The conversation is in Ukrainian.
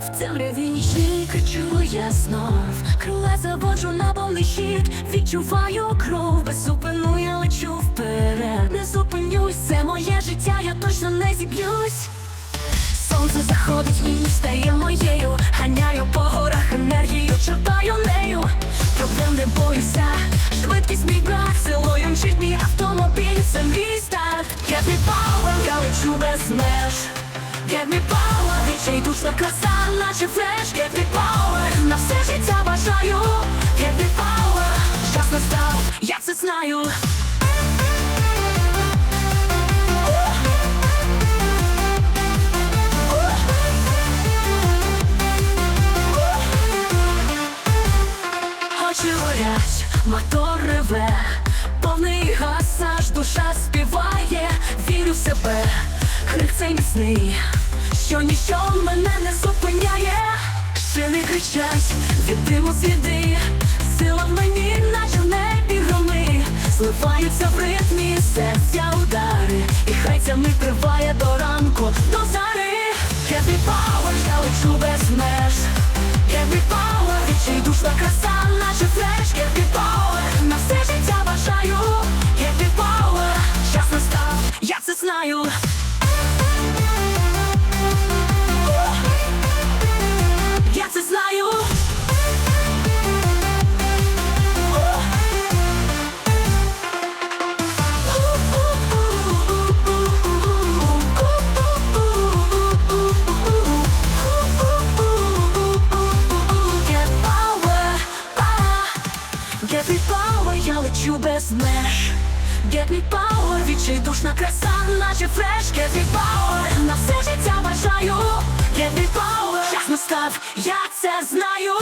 В темряві нічній кричу я знов. Крила заводжу на повний хід. Відчуваю кров, без зупину я лечу вперед. Не зупинюсь, це моє життя, я точно не зіб'юсь. Сонце заходить і стає моєю. Ганяю по горах енергію, чертаю нею. Проблем не боюся, швидкість мій брак Силою мчить мій автомобіль, це мій старт. Me power, я лечу без меж Get me power, відчайдушна краса, наче флеш Get me power, на все життя бажаю Get me power, час настав, я це знаю. Очі горять, мотор реве, повний газ, аж душа співає, вірю в себе, крик цей міцний, що ніщо мене не зупиняє, Шини кричать, від диму сліди, сила в мені, наче в небі громи, зливаються в ритмі серця удари, і хай ця мить триває до ранку, до зари. Me power, я лечу без меж. Me power, відчайдушна краса, Get me power, я лечу без меж. Get me power, відчайдушна краса, наче фреш. Get me power, на все життя бажаю. Get me power, час настав, я це знаю